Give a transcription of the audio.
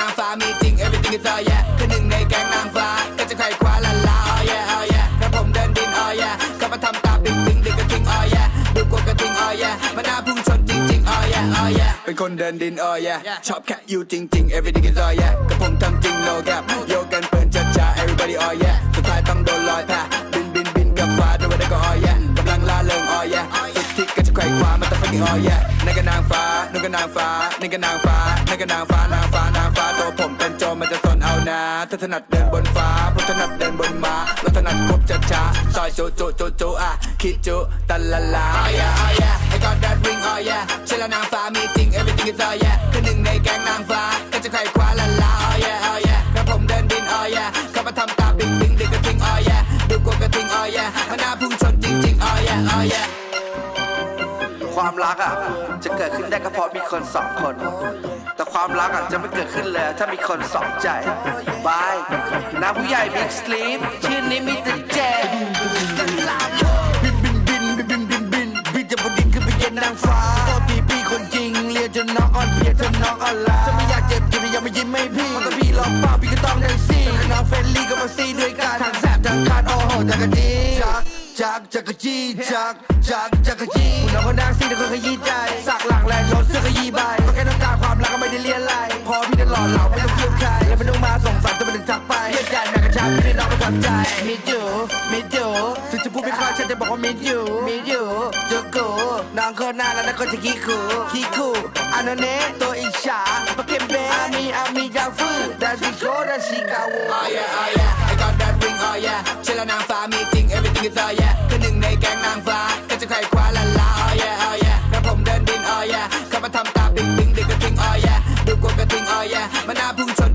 นางฟ้ามีจริง everything is all yeah คือหนึ่งในแก๊งนางฟ้าก็จะใครคว้าลาลา oh yeah oh yeah กระผมเดินดิน oh yeah เข้ามาทำตาปิ๊งปิ๊งดึกกระทิง oh yeah ดูกลัวกระทิง oh yeah มันน่าพุ่งชนจริงๆ oh yeah oh yeah เป็นคนเดินดิน oh yeah ชอบแค่อยู่จริงๆ everything is all yeah กับผมทำจริง no gap โยกันเปินจัดจ้า everybody oh yeah สุดท้ายต้องโดนลอยแพบินบินบินกับฟ้าด้วยได้ก็ oh yeah กำลังล่าเริง oh yeah สุดที่ก็จะใครคว้ามันต้อง fucking oh yeah นั่นก็นางฟ้านั่นก็นางฟ้านั่นก็นางฟ้านั่นก็นางฟ้านางฟ้านางฟ้าตัวผมเป็นโจรมันจะสนเอานะถ้าถนัดเดินบนฟ้าผมถนัดเดินบนม้าเราถนัดควบช้าช้าซอยโจโจโจโจอะคิดจุตันละลา oh yeah oh yeah I got that ring oh yeah เชื่อแล้วนางฟ้ามีจริง everything is oh yeah คือหนึ่งในแก๊งนางฟ้าก็จะใครคว้าละลา oh yeah oh yeah กระผมเดินดิน oh yeah เข้ามาทำตาปิ๊งปิ๊งดึกกระทิง oh yeah ดูกลัวกระทิง oh yeah มันน่าพุ่ง ความรักอะจะเกิดขึ้นได้ก็เพราะมีคนสองคน แต่ความรักอะจะไม่เกิดขึ้นเลยถ้ามีคนสองใจบายน้าผู้ใหญ่บิ๊กสลีปชื่อนี้มีแต่แจกบินบินบินบินบินบินบินจะบนดินขึ้นไปเย็นนางฟ้าโตทีพี่คนจริงเรียนจนน้องอ่อนเพลียจนน้องอ่อนล้าถ้าไม่อยากเจ็บจริงอย่ามายิ้มให้พี่เพราะถ้าพี่ลองเปล่าพี่ก็ต้องได้ซี่น้องเฟรนลี่ก็มาซี่ด้วยกันทางแสบทางคาดโอ้โหจักรจีจักจักจักรจีจักจักจักรจี ขยี้ใจสักหลังแลนรถเสื้อขยี้ใบก็แค่ต้องกาความรักก็ไม่ได้เลียนไล่พอพี่จะหล่อเหลาไม่ต้องเคี่ยวใครอย่าไปต้องมาส่งฝันจะไปถึงทักไปเลียนใจแม่กระชับพี่น้องประทับใจมิจูมิจูถึงจะพูดไม่ค่อยฉันจะบอกว่ามิจูมิจูจูกูน้องคนน่ารักแล้วก็จะขี้คูขี้คูอันนั้นเนตัวอิจฉาปะเก็บเบอามีอามียาฟืดาซิโกดาซิกาโว oh yeah oh yeah I got that ring oh yeah เชลนางฟ้ามีจริง everything is oh yeah คือ ดิ้งดิ้งดิ้งกระทิง oh yeah ดูกว่ากระทิง oh yeah มันน่าพุ่งชน